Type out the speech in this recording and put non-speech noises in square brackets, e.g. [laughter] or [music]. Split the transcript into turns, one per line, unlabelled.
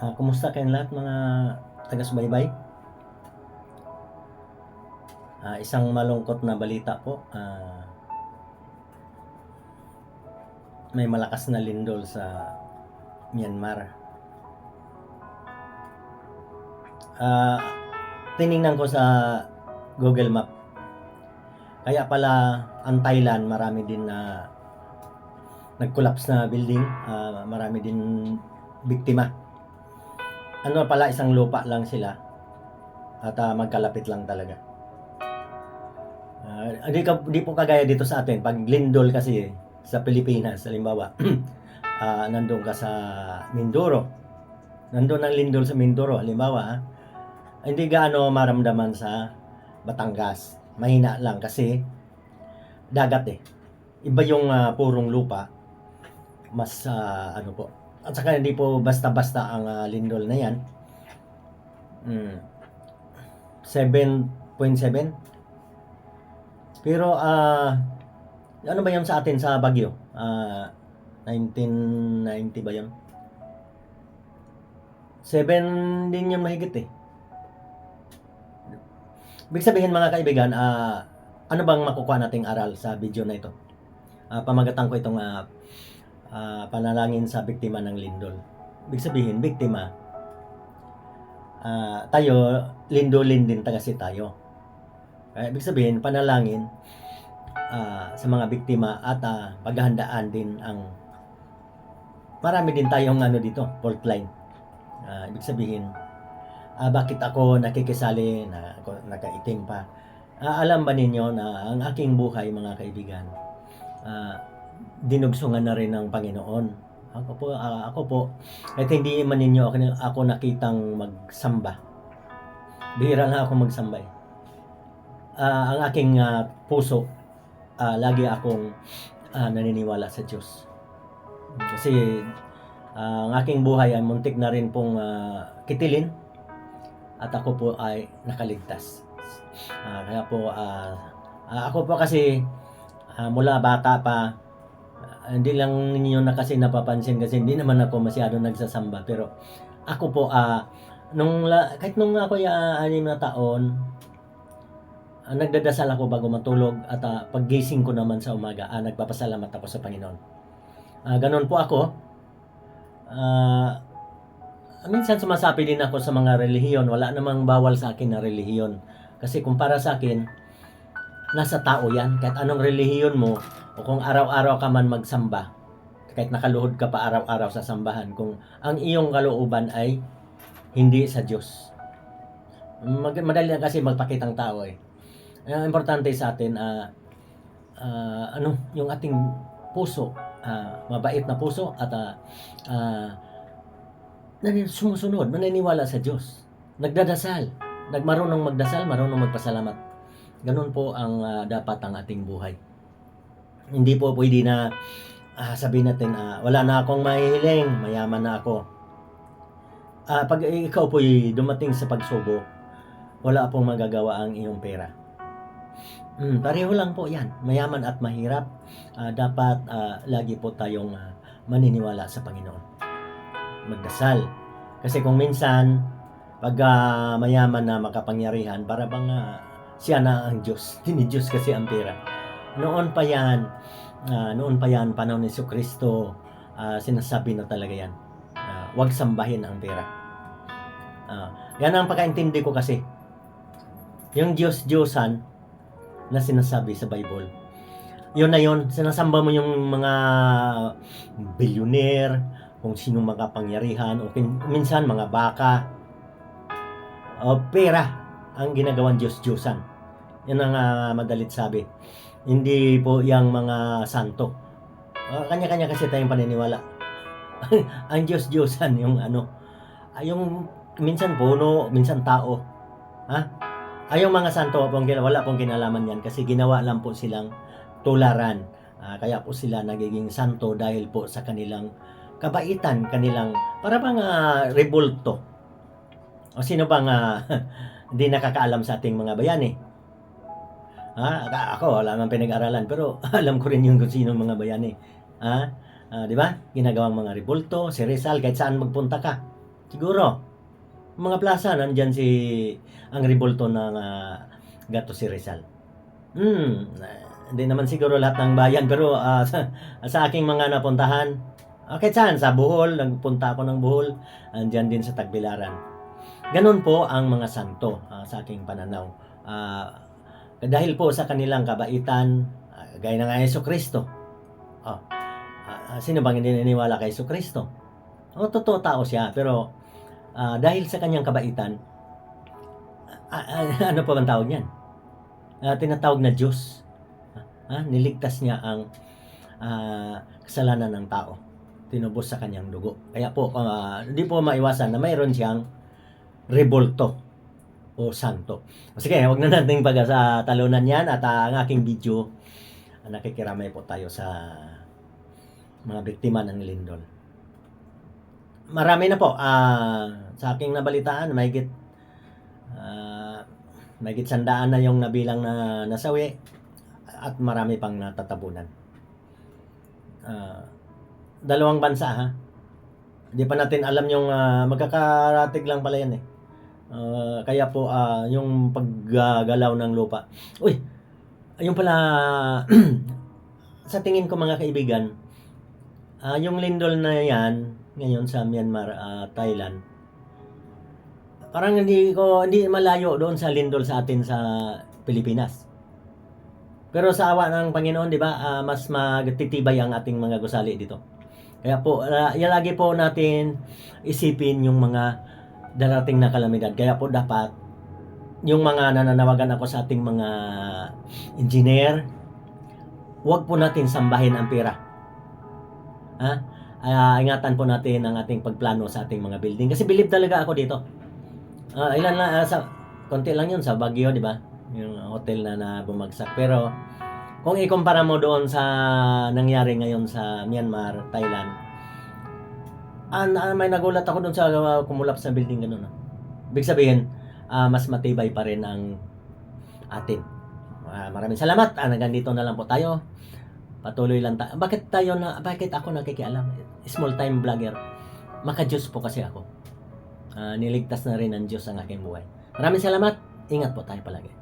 Ah, kumusta kayong lahat mga taga-subaybay? Ah, isang malungkot na balita po. Ah, may malakas na lindol sa Myanmar. Ah, tiningnan ko sa Google Map. Kaya pala ang Thailand marami din na nag-collapse na building, ah, marami din biktima ano pala isang lupa lang sila. At ah, magkalapit lang talaga. Ah, di, ka, di po kagaya dito sa atin. Pag lindol kasi eh, sa Pilipinas halimbawa [clears throat] ah, nandun ka sa Mindoro. Nandun ang lindol sa Mindoro halimbawa ah, hindi gaano maramdaman sa Batangas. Mahina lang kasi dagat eh. Iba yung ah, purong lupa. Mas ah, ano po at saka hindi po basta-basta ang ah, lindol na yan. Mm. 7.7. Pero ah ano ba yun sa atin sa Baguio? Ah 1990 ba yun? 7 din yun mahigit eh. Ibig sabihin mga kaibigan, ah ano bang makukuha nating aral sa video na ito? Ah pamagatan ko itong ah, ah, panalangin sa biktima ng lindol. Ibig sabihin, biktima, ah, tayo, lindolin din kasi tayo. Kaya ibig sabihin, panalangin ah, sa mga biktima at ah, paghahandaan din ang marami din tayong ano dito, fault line. Ah, ibig sabihin, ah, bakit ako nakikisali na ako nakaitim pa? Ah, alam ba ninyo na ang aking buhay mga kaibigan, ah, dinugsungan na rin ng Panginoon. Ako po, ah, ako po, kahit hindi man ninyo ako, ako nakitang magsamba. Bihira na ako magsamba eh. Ah, ang aking ah, puso, ah, lagi akong ah, naniniwala sa Diyos. Kasi ah, ang aking buhay ay muntik na rin pong ah, kitilin at ako po ay nakaligtas. Ah, kaya po, ah, ah, ako po kasi ah, mula bata pa, hindi lang ninyo na kasi napapansin kasi hindi naman ako masyado nagsasamba pero ako po ah nung la, kahit nung ako ya anim na taon ah, nagdadasal ako bago matulog at ah, paggising ko naman sa umaga ah, nagpapasalamat ako sa Panginoon. Ah, ganun po ako. Ah, minsan sumasapi din ako sa mga relihiyon. Wala namang bawal sa akin na relihiyon. Kasi kung para sa akin, nasa tao yan. Kahit anong relihiyon mo, o kung araw-araw ka man magsamba, kahit nakaluhod ka pa araw-araw sa sambahan, kung ang iyong kalooban ay hindi sa Diyos. Mag madali lang kasi magpakitang tao eh. Ang importante sa atin, ah ah, ano, yung ating puso, ah, mabait na puso at ah, nanin- sumusunod, maniniwala sa Diyos. Nagdadasal. Nagmarunong magdasal, marunong magpasalamat. Ganun po ang ah, dapat ang ating buhay hindi po pwede na ah, sabihin natin ah, wala na akong mahihiling, mayaman na ako. Ah, pag ikaw po dumating sa pagsubo, wala pong magagawa ang iyong pera. Mm, pareho lang po yan, mayaman at mahirap. Ah, dapat ah, lagi po tayong ah, maniniwala sa Panginoon. Magdasal. Kasi kung minsan, pag ah, mayaman na makapangyarihan, para bang ah, siya na ang Diyos. Hindi Diyos kasi ang pera. Noon pa yan, ah, noon pa yan, panahon ni Kristo, ah, sinasabi na talaga yan. Ah, huwag sambahin ang pera. Ah, yan ang pagkaintindi ko kasi. Yung Diyos-Diyosan na sinasabi sa Bible. Yun na yun, sinasamba mo yung mga billionaire, kung sino makapangyarihan, o minsan mga baka, o pera ang ginagawang Diyos-Diyosan. Yan ang ah, madalit sabi. Hindi po yung mga santo. Ah, kanya-kanya kasi tayong paniniwala. [laughs] ang Diyos-Diyosan yung ano. ah, yung minsan puno, minsan tao. Ha? Ay yung mga santo pong wala pong kinalaman yan kasi ginawa lang po silang tularan. Ah, kaya po sila nagiging santo dahil po sa kanilang kabaitan, kanilang para bang ah, rebulto. O sino bang ah, [laughs] hindi nakakaalam sa ating mga bayani? Ha? Ako, wala man pinag-aralan, pero [laughs] alam ko rin yung kung sino mga bayani. Ha? Ah, di ba? Ginagawang mga rebulto, si Rizal, kahit saan magpunta ka. Siguro. Mga plaza, nandyan si ang revolto ng ah, Gato si Rizal. Hmm, hindi naman siguro lahat ng bayan pero ah, sa, sa aking mga napuntahan, ah, kahit saan, sa Bohol, nagpunta ako ng Bohol, andyan din sa Tagbilaran. Ganon po ang mga santo ah, sa aking pananaw. Ah, dahil po sa kanilang kabaitan, ah, gaya ng Yeso Kristo. Oh, ah, sino bang hindi naniniwala kay Yeso Kristo? O, totoo tao siya, pero ah, dahil sa kanyang kabaitan, ah, ah, [laughs] ano pa bang tawag niyan? Ah, tinatawag na Diyos. Ah, niligtas niya ang ah, kasalanan ng tao. Tinubos sa kanyang dugo. Kaya po, ah, hindi po maiwasan na mayroon siyang rebolto o santo. Sige, wag na natin pag sa talunan yan at ah, ang aking video, ah, nakikiramay po tayo sa mga biktima ng lindol. Marami na po. ah, sa aking nabalitaan, mahigit ah, mahigit sandaan na yung nabilang na nasawi at marami pang natatabunan. Ah, dalawang bansa ha. Hindi pa natin alam yung ah, magkakaratig lang pala yan eh. Ah, kaya po ah, yung paggagalaw ng lupa. Uy, yung pala [clears throat] sa tingin ko mga kaibigan, ah, yung lindol na yan ngayon sa Myanmar, ah, Thailand. Parang hindi ko hindi malayo doon sa lindol sa atin sa Pilipinas. Pero sa awa ng Panginoon, 'di ba, ah, mas magtitibay ang ating mga gusali dito. Kaya po, uh, lagi po natin isipin yung mga darating na kalamidad. Kaya po dapat yung mga nananawagan ako sa ating mga engineer, huwag po natin sambahin ang pera. Ha? Ah, ingatan po natin ang ating pagplano sa ating mga building. Kasi believe talaga ako dito. Ah, ilan na, ah, sa, konti lang yun sa Baguio, di ba? Yung hotel na, na bumagsak. Pero, kung ikumpara mo doon sa nangyari ngayon sa Myanmar, Thailand, ah, na- may nagulat ako doon sa uh, kumulap sa building ganun. ah. Ibig sabihin, ah, mas matibay pa rin ang atin. Ah, maraming salamat. Ah, hanggang dito na lang po tayo. Patuloy lang tayo. Bakit tayo na, bakit ako nakikialam? Small time vlogger. Maka-Diyos po kasi ako. Ah, niligtas na rin ng Diyos ang aking buhay. Maraming salamat. Ingat po tayo palagi.